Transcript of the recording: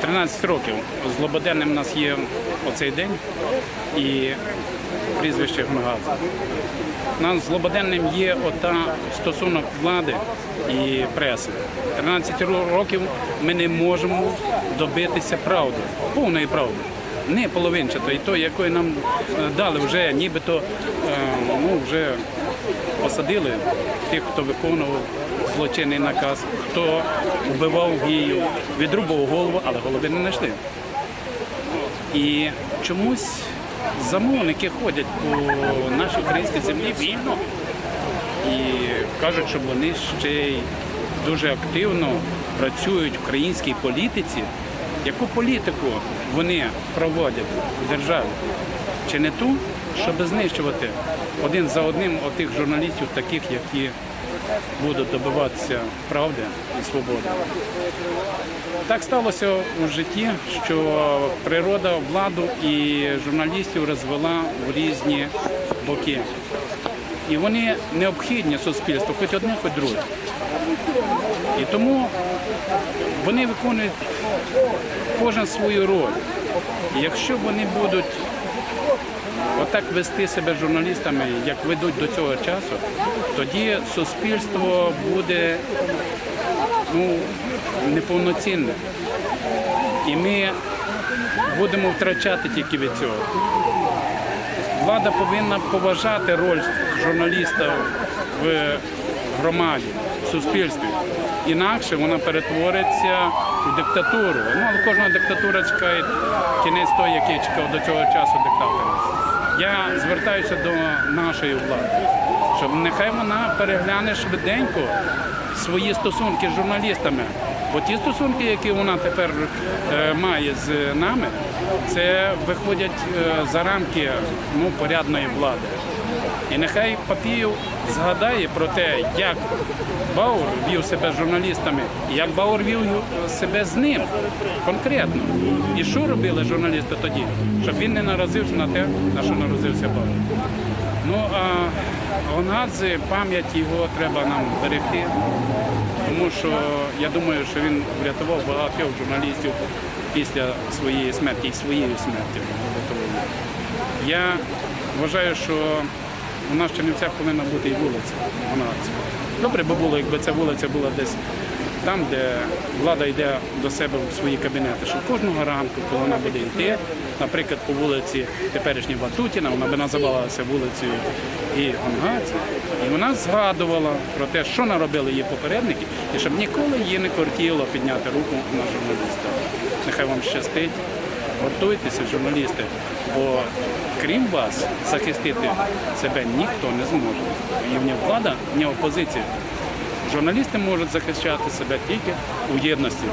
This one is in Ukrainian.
13 років. Злободенним у нас є оцей день і прізвище Гмигал. У нас злободенним є ота стосунок влади і преси. 13 років ми не можемо добитися правди, повної правди. Не половинчатої, той, якої нам е, дали вже, нібито е, ну, вже посадили тих, хто виконував злочинний наказ, хто вбивав гію, відрубав голову, але голови не знайшли. І чомусь замовники ходять по нашій українській землі вільно і кажуть, що вони ще й дуже активно працюють в українській політиці. Яку політику вони проводять в державі? Чи не ту, щоб знищувати один за одним отих журналістів, таких, які будуть добиватися правди і свободи? Так сталося у житті, що природа владу і журналістів розвела в різні боки. І вони необхідні суспільству, хоч одне, хоч друге. І тому вони виконують кожен свою роль. І якщо вони будуть отак вести себе журналістами, як ведуть до цього часу, тоді суспільство буде ну, неповноцінне. І ми будемо втрачати тільки від цього. Влада повинна поважати роль журналіста в громаді, суспільстві. Інакше вона перетвориться в диктатуру. Ну, але кожна диктатура чекає кінець той, який чекав до цього часу диктатора. Я звертаюся до нашої влади, щоб нехай вона перегляне швиденько свої стосунки з журналістами. Бо ті стосунки, які вона тепер е, має з нами, це виходять е, за рамки ну, порядної влади. І нехай Папіїв згадає про те, як Баур вів себе з журналістами, як Баур вів себе з ним конкретно. І що робили журналісти тоді, щоб він не наразився на те, на що наразився Баур. Ну а Гонгадзе, пам'ять його треба нам берегти, тому що я думаю, що він врятував багатьох журналістів після своєї смерті і своєї смерті. Я вважаю, що у нас в Чернівцях повинна бути і вулиця Гонгадзе. Добре би було, якби ця вулиця була десь там, де влада йде до себе в свої кабінети, що кожного ранку, коли вона буде йти, наприклад, по вулиці теперішній Ватутіна, вона би називалася вулицею і Гонгадзе, і вона згадувала про те, що наробили її попередники, і щоб ніколи її не кортіло підняти руку на журналіста. Нехай вам щастить. Готуйтеся, журналісти, бо крім вас захистити себе ніхто не зможе. І ні влада, ні опозиція. Журналісти можуть захищати себе тільки у єдності.